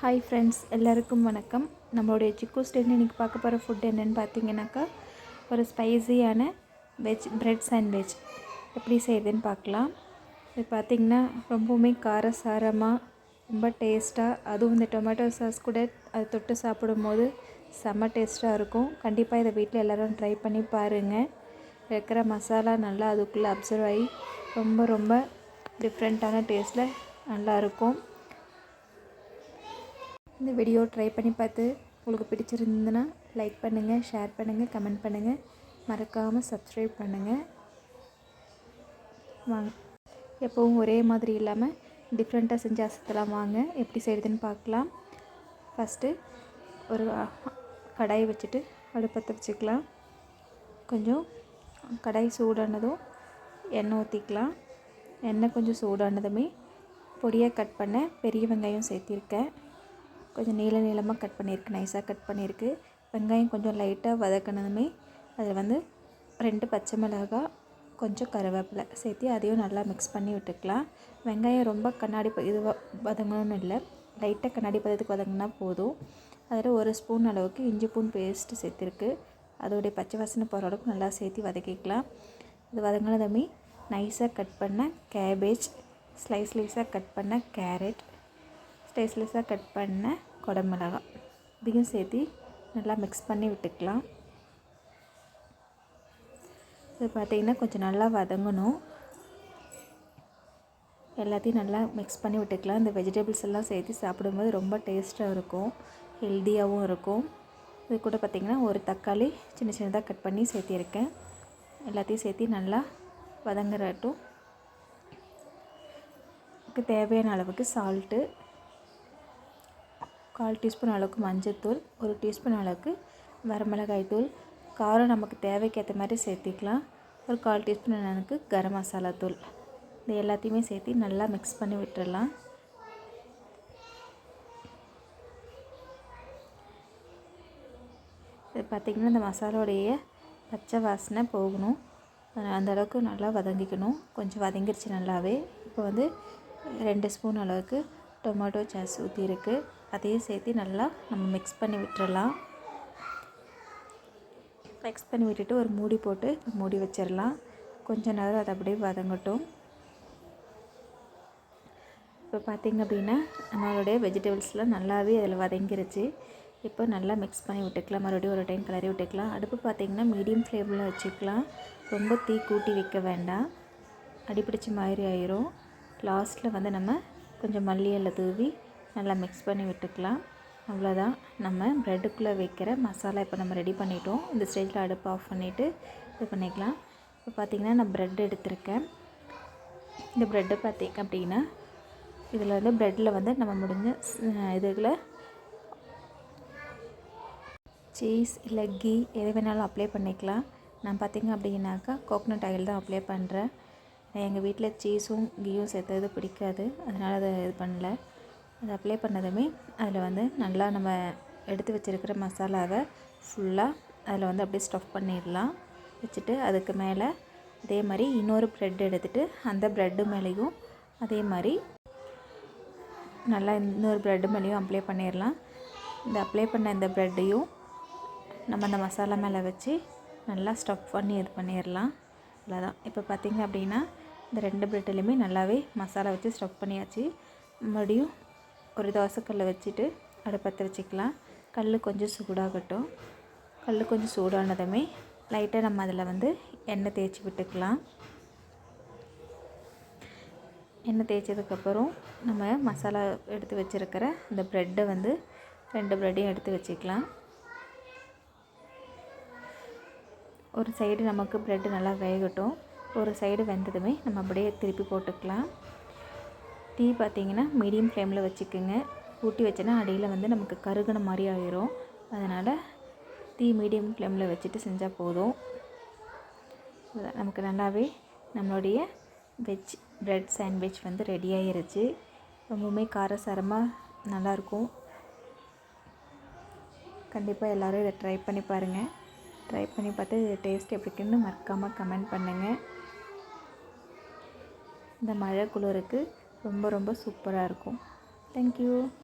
Hi friends எல்லாருக்கும் வணக்கம். நம்மளுடைய சிக்கு ஸ்டேட் இன்றைக்கி பார்க்க போகிற ஃபுட் என்னென்னு பார்த்தீங்கன்னாக்கா ஒரு ஸ்பைஸியான வெஜ் பிரெட் சாண்ட்விச் எப்படி செய்யுதுன்னு பார்க்கலாம். இது பார்த்திங்கன்னா ரொம்பவுமே காரசாரமாக ரொம்ப டேஸ்ட்டாக அதுவும் இந்த டொமேட்டோ சாஸ் கூட அது தொட்டு சாப்பிடும்போது செம்ம டேஸ்ட்டாக இருக்கும். கண்டிப்பாக இதை வீட்டில் எல்லோரும் ட்ரை பண்ணி பாருங்கள் இருக்கிற மசாலா நல்லா அதுக்குள்ளே அப்சர்வ் ஆகி ரொம்ப ரொம்ப டிஃப்ரெண்ட்டான டேஸ்ட்டில் நல்லாயிருக்கும் இந்த வீடியோ ட்ரை பண்ணி பார்த்து உங்களுக்கு பிடிச்சிருந்ததுன்னா லைக் பண்ணுங்கள் ஷேர் பண்ணுங்கள் கமெண்ட் பண்ணுங்கள் மறக்காமல் சப்ஸ்கிரைப் பண்ணுங்கள் வாங்க. எப்போவும் ஒரே மாதிரி இல்லாமல் டிஃப்ரெண்ட்டாக செஞ்சு அசத்தலாம் வாங்க. எப்படி செய்கிறதுன்னு பார்க்கலாம். ஃபஸ்ட்டு ஒரு கடாயை வச்சுட்டு அடுப்பத்தை வச்சுக்கலாம் கொஞ்சம் கடாய் சூடானதும் எண்ணெய் ஊற்றிக்கலாம் எண்ணெய் கொஞ்சம் சூடானதுமே பொடியாக கட் பண்ண பெரிய வெங்காயம் சேர்த்திருக்கேன். கொஞ்சம் நீள நீளமாக கட் பண்ணியிருக்கு நைஸாக கட் பண்ணியிருக்கு. வெங்காயம் கொஞ்சம் லைட்டாக வதக்கினதுமே அதில் வந்து ரெண்டு பச்சை மிளகாய் கொஞ்சம் கருவேப்பிலை சேர்த்து அதையும் நல்லா மிக்ஸ் பண்ணி விட்டுக்கலாம். வெங்காயம் ரொம்ப கண்ணாடி இது வதங்கணும்னு இல்லை. லைட்டாக கண்ணாடி பதத்துக்கு வதங்கினா போதும். அதில் ஒரு ஸ்பூன் அளவுக்கு இஞ்சி பூன் பேஸ்ட்டு சேர்த்துருக்கு. அதோடைய பச்சை வாசனை போகிற அளவுக்கு நல்லா சேர்த்து வதக்கிக்கலாம். இது வதங்கினதுமே நைஸாக கட் பண்ண கேபேஜ் ஸ்லைஸ் ஸ்லைஸாக கட் பண்ண கேரட் ஸ்லைஸ் ஸ்லைஸாக கட் பண்ண குடமிளகா இதையும் சேர்த்து நல்லா மிக்ஸ் பண்ணி விட்டுக்கலாம். இது பார்த்திங்கன்னா கொஞ்சம் நல்லா வதங்கணும். எல்லாத்தையும் நல்லா மிக்ஸ் பண்ணி விட்டுக்கலாம். இந்த வெஜிடபிள்ஸ் எல்லாம் சேர்த்து சாப்பிடும்போது ரொம்ப டேஸ்ட்டாக இருக்கும் ஹெல்த்தியாகவும் இருக்கும். இது கூட பார்த்திங்கன்னா ஒரு தக்காளி சின்ன சின்னதாக கட் பண்ணி சேர்த்திருக்கேன். எல்லாத்தையும் சேர்த்து நல்லா வதங்குறட்டும். தேவையான அளவுக்கு சால்ட்டு கால் டீஸ்பூன் அளவுக்கு மஞ்சத்தூள் ஒரு டீஸ்பூன் அளவுக்கு வரமிளகாய் தூள் காரம் நமக்கு தேவைக்கேற்ற மாதிரி சேர்த்திக்கலாம். ஒரு கால் டீஸ்பூன் எனக்கு கரம் மசாலா தூள். இது எல்லாத்தையுமே சேர்த்து நல்லா மிக்ஸ் பண்ணி விட்டுடலாம். இது பார்த்திங்கன்னா இந்த மசாலோடைய பச்சை வாசனை போகணும். அந்த அளவுக்கு நல்லா வதங்கிக்கணும். கொஞ்சம் வதங்கிருச்சு நல்லாவே. இப்போ வந்து ரெண்டு ஸ்பூன் அளவுக்கு டொமேட்டோ சாஸ் ஊற்றியிருக்கு அதையும் சேர்த்து நல்லா நம்ம மிக்ஸ் பண்ணி விட்டுறலாம். மிக்ஸ் பண்ணி விட்டுட்டு ஒரு மூடி போட்டு மூடி வச்சிடலாம். கொஞ்ச நேரம் அதை அப்படியே வதங்கட்டும். இப்போ பார்த்திங்க அப்படின்னா நம்மளுடைய வெஜிடபிள்ஸ்லாம் நல்லாவே அதில் வதங்கிருச்சு. இப்போ நல்லா மிக்ஸ் பண்ணி விட்டுக்கலாம். மறுபடியும் ஒரு டைம் கிளறி விட்டுக்கலாம். அடுப்பு பார்த்திங்கன்னா மீடியம் ஃப்ளேமில் வச்சுக்கலாம். ரொம்ப தீ கூட்டி வைக்க வேண்டாம். அடிப்பிடிச்ச மாதிரி ஆயிரும். லாஸ்ட்டில் வந்து நம்ம கொஞ்சம் மல்லி தூவி நல்லா மிக்ஸ் பண்ணி விட்டுக்கலாம். அவ்வளோதான் நம்ம ப்ரெட்டுக்குள்ளே வைக்கிற மசாலா இப்போ நம்ம ரெடி பண்ணிட்டோம். இந்த ஸ்டேஜில் அடுப்பு ஆஃப் பண்ணிவிட்டு இது பண்ணிக்கலாம். இப்போ பார்த்திங்கன்னா நான் ப்ரெட் எடுத்திருக்கேன். இந்த ப்ரெட்டு பார்த்திங்க அப்படின்னா இதில் வந்து ப்ரெட்டில் வந்து நம்ம முடிஞ்ச இதுகளை சீஸ் இல்லை கீ எது வேணாலும் அப்ளை பண்ணிக்கலாம். நான் பார்த்திங்க அப்படின்னாக்கா கோக்னட் ஆயில் தான் அப்ளை பண்ணுறேன் எங்கள் வீட்டில் சீஸும் கீயும் சேர்த்தது பிடிக்காது. அதனால் அதை இது பண்ணல. அதை அப்ளை பண்ணதுமே அதில் வந்து நல்லா நம்ம எடுத்து வச்சுருக்கிற மசாலாவை ஃபுல்லாக அதில் வந்து அப்படியே ஸ்டஃப் பண்ணிடலாம். வச்சுட்டு அதுக்கு மேலே அதே மாதிரி இன்னொரு ப்ரெட் எடுத்துகிட்டு அந்த ப்ரெட்டு மேலேயும் அதே மாதிரி நல்லா இன்னொரு ப்ரெட்டு மேலேயும் அப்ளை பண்ணிடலாம். இந்த அப்ளை பண்ண இந்த ப்ரெட்டையும் நம்ம அந்த மசாலா மேலே வச்சு நல்லா ஸ்டஃப் பண்ணி இது பண்ணிடலாம். அவ்வளோதான். இப்போ பார்த்திங்க அப்படின்னா இந்த ரெண்டு ப்ரெட்லேயுமே நல்லாவே மசாலா வச்சு ஸ்டஃப் பண்ணியாச்சு. மறுபடியும் ஒரு தோசைக்கல்லை வச்சுட்டு அடுப்பத்தை வச்சுக்கலாம். கல் கொஞ்சம் சூடாகட்டும். கல் கொஞ்சம் சூடானதுமே லைட்டாக நம்ம அதில் வந்து எண்ணெய் தேய்ச்சி விட்டுக்கலாம். எண்ணெய் தேய்ச்சதுக்கப்புறம் நம்ம மசாலா எடுத்து வச்சுருக்கிற இந்த ப்ரெட்டை வந்து ரெண்டு ப்ரெட்டையும் எடுத்து வச்சுக்கலாம். ஒரு சைடு நமக்கு ப்ரெட்டு நல்லா வேகட்டும். ஒரு சைடு வெந்ததுமே நம்ம அப்படியே திருப்பி போட்டுக்கலாம். டீ பார்த்திங்கன்னா மீடியம் ஃப்ளேமில் வச்சுக்கோங்க. ஊட்டி வச்சோன்னா அடியில் வந்து நமக்கு கருகின மாதிரி ஆயிரும். அதனால் தீ மீடியம் ஃப்ளேமில் வச்சுட்டு செஞ்சால் போதும். நமக்கு நல்லாவே நம்மளுடைய வெஜ் ப்ரெட் சாண்ட்விச் வந்து ரெடி ஆகிருச்சு ரொம்பவுமே காரசாரமாக நல்லாயிருக்கும். கண்டிப்பாக எல்லோரும் இதை ட்ரை பண்ணி பாருங்கள் ட்ரை பண்ணி பார்த்து இது டேஸ்ட் எப்படிக்குன்னு மறக்காமல் கமெண்ட் பண்ணுங்கள் இந்த மழை குளிருக்கு ரொம்ப ரொம்ப சூப்பராக இருக்கும். தேங்க்யூ